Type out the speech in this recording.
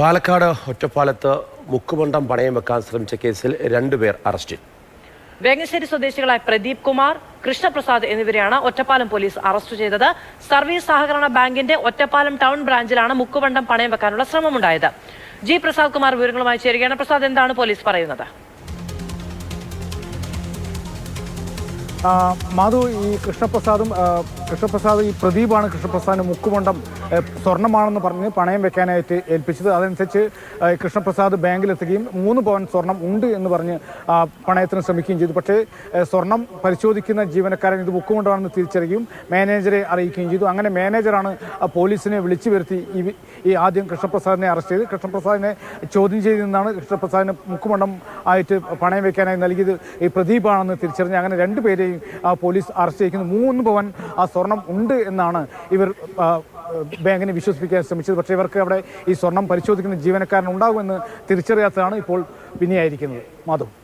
പാലക്കാട് ഒറ്റപ്പാലത്ത് മുക്കുമണ്ടം പണയം വെക്കാൻ ശ്രമിച്ച കേസിൽ രണ്ടുപേർ അറസ്റ്റിൽ വേങ്ങശ്ശേരി സ്വദേശികളായ പ്രദീപ് കുമാർ കൃഷ്ണപ്രസാദ് എന്നിവരെയാണ് ഒറ്റപ്പാലം പോലീസ് അറസ്റ്റ് ചെയ്തത്. സർവീസ് സഹകരണ ബാങ്കിന്റെ ഒറ്റപ്പാലം ടൗൺ ബ്രാഞ്ചിലാണ് മുക്കുവണ്ടം പണയം വെക്കാനുള്ള ശ്രമമുണ്ടായത്. ജി പ്രസാദ് കുമാർ വിവരങ്ങളുമായി ചേരുകയാണ്. പ്രസാദ് എന്താണ് പോലീസ് പറയുന്നത്? മാധു ഈ കൃഷ്ണപ്രസാദും കൃഷ്ണപ്രസാദ് ഈ പ്രദീപാണ് കൃഷ്ണപ്രസാദിന് മുക്കുമണ്ടം സ്വർണമാണെന്ന് പറഞ്ഞ് പണയം വെക്കാനായിട്ട് ഏൽപ്പിച്ചത്. അതനുസരിച്ച് കൃഷ്ണപ്രസാദ് ബാങ്കിലെത്തുകയും മൂന്ന് പവൻ സ്വർണം ഉണ്ട് എന്ന് പറഞ്ഞ് പണയത്തിന് ശ്രമിക്കുകയും ചെയ്തു. പക്ഷേ സ്വർണം പരിശോധിക്കുന്ന ജീവനക്കാരൻ ഇത് മുക്കുമണ്ടമാണെന്ന് തിരിച്ചറിയുകയും മാനേജറെ അറിയിക്കുകയും ചെയ്തു. അങ്ങനെ മാനേജറാണ് പോലീസിനെ വിളിച്ചു വരുത്തി ഈ ആദ്യം കൃഷ്ണപ്രസാദിനെ അറസ്റ്റ് ചെയ്ത് കൃഷ്ണപ്രസാദിനെ ചോദ്യം ചെയ്തു നിന്നാണ് കൃഷ്ണപ്രസാദിന് മുക്കുമണ്ടം ആയിട്ട് പണയം വെക്കാനായി നൽകിയത് ഈ പ്രദീപാണെന്ന് തിരിച്ചറിഞ്ഞ് അങ്ങനെ രണ്ടുപേരെയും ആ, പോലീസ് അറസ്റ്റ് ചെയ്യിക്കുന്നു. മൂന്ന് പവൻ ആ സ്വർണം ഉണ്ട് എന്നാണ് ഇവർ ബാങ്കിനെ വിശ്വസിപ്പിക്കാൻ ശ്രമിച്ചത്. പക്ഷേ ഇവർക്ക് അവിടെ ഈ സ്വർണം പരിശോധിക്കുന്ന ജീവനക്കാരൻ ഉണ്ടാകുമെന്ന് തിരിച്ചറിയാത്തതാണ് ഇപ്പോൾ പിന്നെയായിരിക്കുന്നത്. മാധവ്.